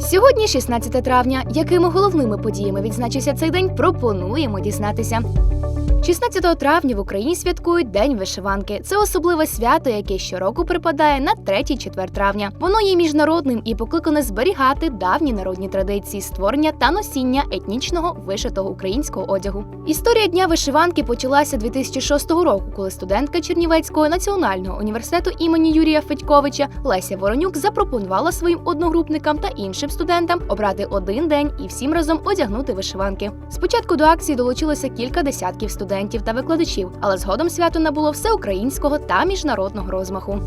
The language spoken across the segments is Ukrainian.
Сьогодні 16 травня. Якими головними подіями відзначився цей день, пропонуємо дізнатися. 16 травня в Україні святкують День вишиванки. Це особливе свято, яке щороку припадає на 3-4 травня. Воно є міжнародним і покликане зберігати давні народні традиції створення та носіння етнічного вишитого українського одягу. Історія дня вишиванки почалася 2006 року, коли студентка Чернівецького національного університету імені Юрія Федьковича Леся Воронюк запропонувала своїм одногрупникам та іншим студентам обрати один день і всім разом одягнути вишиванки. Спочатку до акції долучилося кілька десятків студентів та викладачів, але згодом свято набуло всеукраїнського та міжнародного розмаху.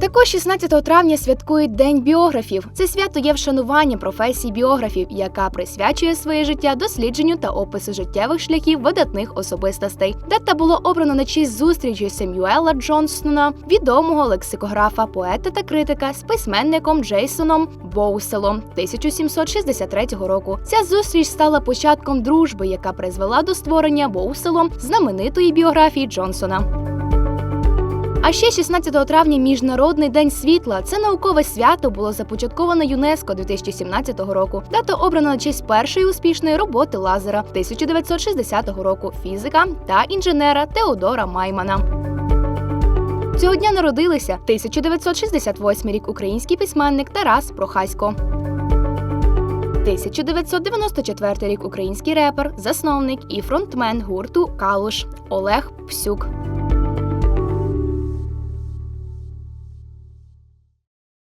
Також 16 травня святкують День біографів. Це свято є вшануванням професії біографів, яка присвячує своє життя дослідженню та опису життєвих шляхів видатних особистостей. Дата було обрано на честь зустрічі Семюела Джонсона, відомого лексикографа, поета та критика з письменником Джейсоном Боуселом 1763 року. Ця зустріч стала початком дружби, яка призвела до створення Боуселом знаменитої біографії Джонсона. А ще 16 травня Міжнародний день світла. Це наукове свято було започатковано ЮНЕСКО 2017 року. Дата обрана на честь першої успішної роботи лазера 1960 року фізика та інженера Теодора Маймана. Цього дня народилися 1968 рік український письменник Тарас Прохасько. 1994 рік український репер, засновник і фронтмен гурту Калуш Олег Псюк.